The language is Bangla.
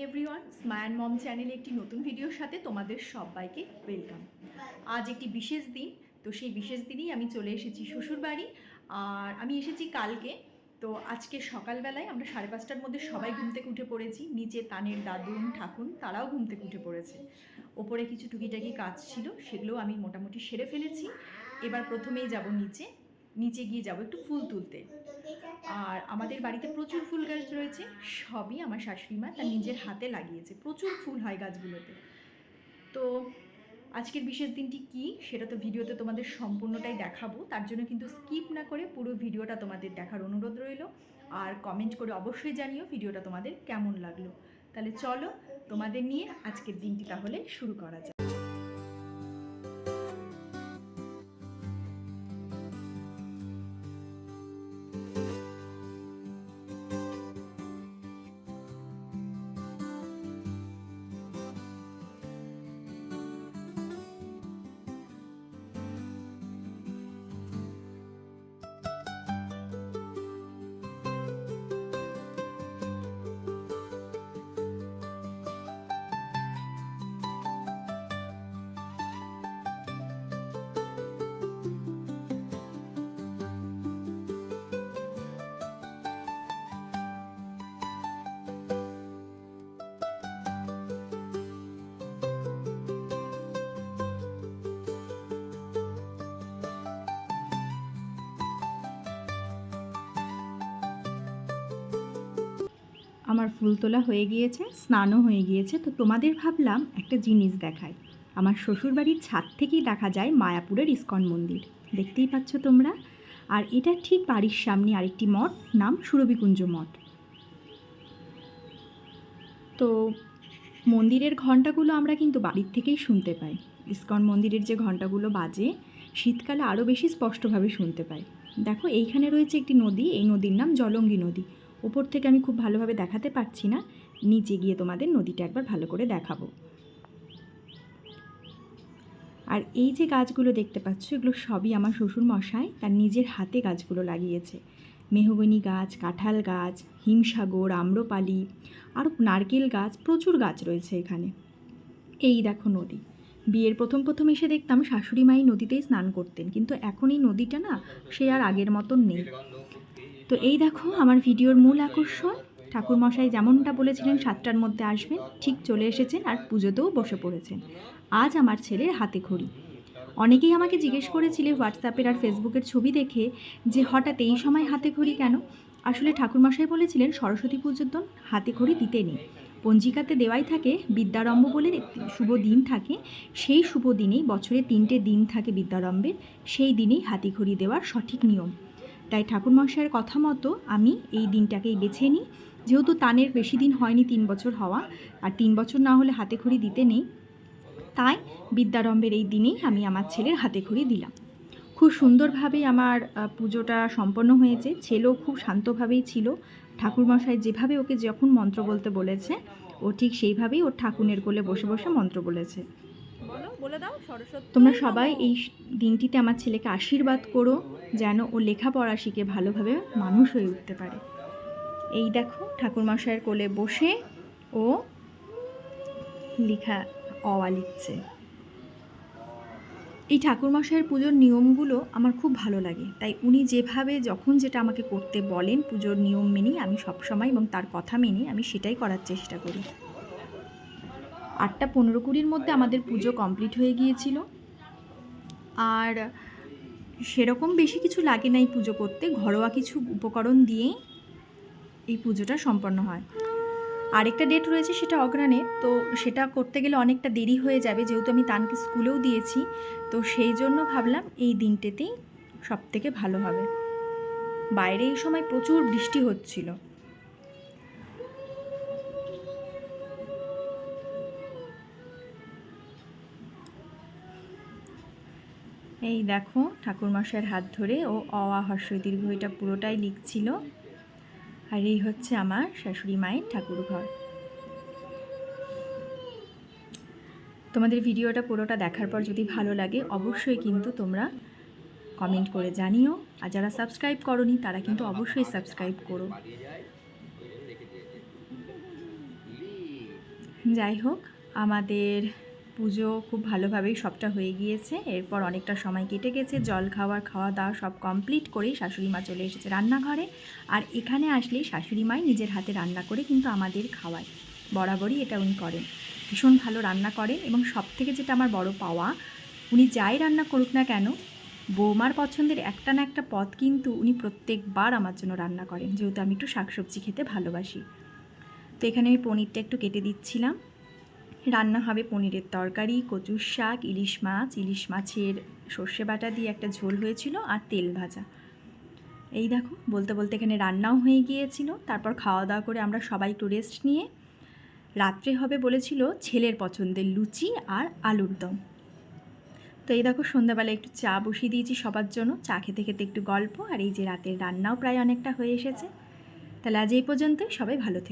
এভরিওয়ান স্মায়ান মম চ্যানেলে একটি নতুন ভিডিওর সাথে তোমাদের সবাইকে ওয়েলকাম আজ একটি বিশেষ দিন, তো সেই বিশেষ দিনই আমি চলে এসেছি শ্বশুরবাড়ি আর আমি এসেছি কালকে, তো আজকে সকালবেলায় আমরা সাড়ে পাঁচটার মধ্যে সবাই ঘুম থেকে উঠে পড়েছি। নিচে তানের দাদুন, ঠাকুন, তারাও ঘুম থেকে উঠে পড়েছে। ওপরে কিছু টুকিটাকি কাজ ছিল সেগুলো আমি মোটামুটি সেরে ফেলেছি। এবার প্রথমেই যাব নিচে। নিচে গিয়ে যাব, একটু ফুল তুলতে। আর আমাদের বাড়িতে প্রচুর ফুল গাছ রয়েছে, সবই আমার শাশুড়ি মা তার নিজের হাতে লাগিয়েছে, প্রচুর ফুল হয় গাছগুলোতে। তো আজকের বিশেষ দিনটি কি সেটা তো ভিডিওতে তোমাদের সম্পূর্ণটাই দেখাবো, তার জন্য কিন্তু স্কিপ না করে পুরো ভিডিওটা তোমাদের দেখার অনুরোধ রইল। আর কমেন্ট করে অবশ্যই জানিও ভিডিওটা তোমাদের কেমন লাগল। তাহলে চলো তোমাদের নিয়ে আজকের দিনটি তাহলে শুরু করা যাক। আমার ফুল তোলা হয়ে গিয়েছে, স্নানও হয়ে গিয়েছে, তো তোমাদের ভাবলাম একটা জিনিস দেখাই। আমার শ্বশুরবাড়ির ছাদ থেকেই দেখা যায় মায়াপুরের ইস্কন মন্দির। দেখতেই পাচ্ছ তোমরা? আর এটা ঠিক বাড়ির সামনে আরেকটি মঠ, নাম সুরবিকুঞ্জ মঠ। তো মন্দিরের ঘন্টাগুলো আমরা কিন্তু বাড়ির থেকেই শুনতে পাই। ইস্কন মন্দিরের যে ঘন্টাগুলো বাজে, শীতকালে আরও বেশি স্পষ্টভাবে শুনতে পাই। দেখো, এইখানে রয়েছে একটি নদী, এই নদীর নাম জলঙ্গি নদী। ওপর থেকে আমি খুব ভালোভাবে দেখাতে পারছি না। নিচে গিয়ে তোমাদের নদীটা একবার ভালো করে দেখাবো। আর এই যে গাছগুলো দেখতে পাচ্ছ, এগুলো সবই আমার শ্বশুর মশাই তার নিজের হাতে গাছগুলো লাগিয়েছে। মেহগনি গাছ, কাঁঠাল গাছ, হিমসাগর, আম্রপালি আর নারকেল গাছ, প্রচুর গাছ রয়েছে এখানে। এই দেখো নদী। বিয়ের প্রথম প্রথম এসে দেখতাম শাশুড়ি মাই নদীতেই স্নান করতেন, কিন্তু এখন এই নদীটা না সে আর আগের মতন নেই। তো এই দেখো, আমার ভিডিওর মূল আকর্ষণ। ঠাকুরমশাই যেমনটা বলেছিলেন, সাতটার মধ্যে আসবেন, ঠিক চলে এসেছেন আর পুজোতেও বসে পড়েছেন। আজ আমার ছেলের হাতে খড়ি অনেকেই আমাকে জিজ্ঞেস করেছিলে হোয়াটসঅ্যাপের আর ফেসবুকের ছবি দেখে যে হঠাৎ এই সময় হাতে খড়ি কেন? আসলে ঠাকুরমশাই বলেছিলেন, সরস্বতী পুজোর দিন হাতে খড়ি দিতে নেই। পঞ্জিকাতে দেওয়াই থাকে, বিদ্যারম্ভ বলে শুভ দিন থাকে, সেই শুভ দিনেই বছরে তিনটে দিন থাকে বিদ্যারম্ভের, সেই দিনেই হাতিখড়ি দেওয়ার সঠিক নিয়ম। তাই ঠাকুরমশাইয়ের কথা মতো আমি এই দিনটাকেই বেছে নিই। যেহেতু তানের বেশি দিন হয়নি তিন বছর হওয়া, আর তিন বছর না হলে হাতে খড়ি দিতে নেই, তাই বিদ্যারম্ভের এই দিনেই আমি আমার ছেলের হাতে খড়ি দিলাম। খুব সুন্দরভাবে আমার পুজোটা সম্পন্ন হয়েছে। ছেলেও খুব শান্তভাবেই ছিল। ঠাকুরমশাই যেভাবে ওকে যখন মন্ত্র বলতে বলেছে, ও ঠিক সেইভাবেই ওর ঠাকুরের কোলে বসে বসে মন্ত্র বলেছে। বলো বলে দাও সরস্বতী তোমরা সবাই এই দিনটিতে আমার ছেলেকে আশীর্বাদ করো যেন ও লেখাপড়া শিখে ভালোভাবে মানুষ হয়ে উঠতে পারে। এই দেখো ঠাকুরমশাইয়ের কোলে বসে ও লেখা অওয়া লিখছে। এই ঠাকুরমশাইয়ের পুজোর নিয়মগুলো আমার খুব ভালো লাগে। তাই উনি যেভাবে যখন যেটা আমাকে করতে বলেন পুজোর নিয়ম মেনেই আমি সবসময় এবং তার কথা মেনে আমি সেটাই করার চেষ্টা করি। আটটা পনেরো কুড়ির মধ্যে আমাদের পুজো কমপ্লিট হয়ে গিয়েছিল। আর সেরকম বেশি কিছু লাগে না এই পুজো করতে, ঘরোয়া কিছু উপকরণ দিয়েই এই পুজোটা সম্পন্ন হয়। আরেকটা ডেট রয়েছে সেটা অগ্রাণে তো সেটা করতে গেলে অনেকটা দেরি হয়ে যাবে, যেহেতু আমি তানকে স্কুলেও দিয়েছি, তো সেই জন্য ভাবলাম এই দিনটাতেই সব থেকে ভালো হবে। বাইরে এই সময় প্রচুর বৃষ্টি হচ্ছিল। এই দেখো, ঠাকুরমশাইয়ের হাত ধরে ও অ আ হর্ষই দীর্ঘ এটা পুরোটাই লিখছিল। আর এই হচ্ছে আমার শাশুড়ি মায়ের ঠাকুর ঘর তোমাদের ভিডিওটা পুরোটা দেখার পর যদি ভালো লাগে, অবশ্যই কিন্তু তোমরা কমেন্ট করে জানিও। আর যারা সাবস্ক্রাইব করনি, তারা কিন্তু অবশ্যই সাবস্ক্রাইব করো। যাই হোক, আমাদের পুজো খুব ভালোভাবেই সবটা হয়ে গিয়েছে। এরপর অনেকটা সময় কেটে গেছে, জল খাওয়ার, খাওয়া দাওয়া সব কমপ্লিট করেই শাশুড়ি মা চলে এসেছে রান্নাঘরে। আর এখানে আসলেই শাশুড়ি মাই নিজের হাতে রান্না করে কিন্তু আমাদের খাওয়ায়। বরাবরই এটা উনি করেন। ভীষণ ভালো রান্না করেন এবং সব থেকে যেটা আমার বড় পাওয়া, উনি যাই রান্না করুক না কেন, বৌমার পছন্দের একটা না একটা পদ কিন্তু উনি প্রত্যেকবার আমার জন্য রান্না করেন। যেহেতু আমি একটু শাকসবজি খেতে ভালোবাসি। তো এখানে আমি পনিরটা একটু কেটে দিচ্ছিলাম। রান্না হবে পনিরের তরকারি, কচুর শাক, ইলিশ মাছ। ইলিশ মাছের সর্ষে বাটা দিয়ে একটা ঝোল হয়েছিল আর তেল ভাজা। এই দেখো, বলতে বলতে এখানে রান্নাও হয়ে গিয়েছিল। তারপর খাওয়া দাওয়া করে আমরা সবাই একটু রেস্ট নিয়ে রাত্রে হবে বলেছিল ছেলের পছন্দের লুচি আর আলুর দম। তো এই দেখো সন্ধ্যাবেলা একটু চা বসিয়ে দিয়েছি সবার জন্য। চা খেতে খেতে একটু গল্প আর এই যে রাতের রান্নাও প্রায় অনেকটা হয়ে এসেছে। তাহলে আজ এই পর্যন্তই। সবাই ভালো থেকো।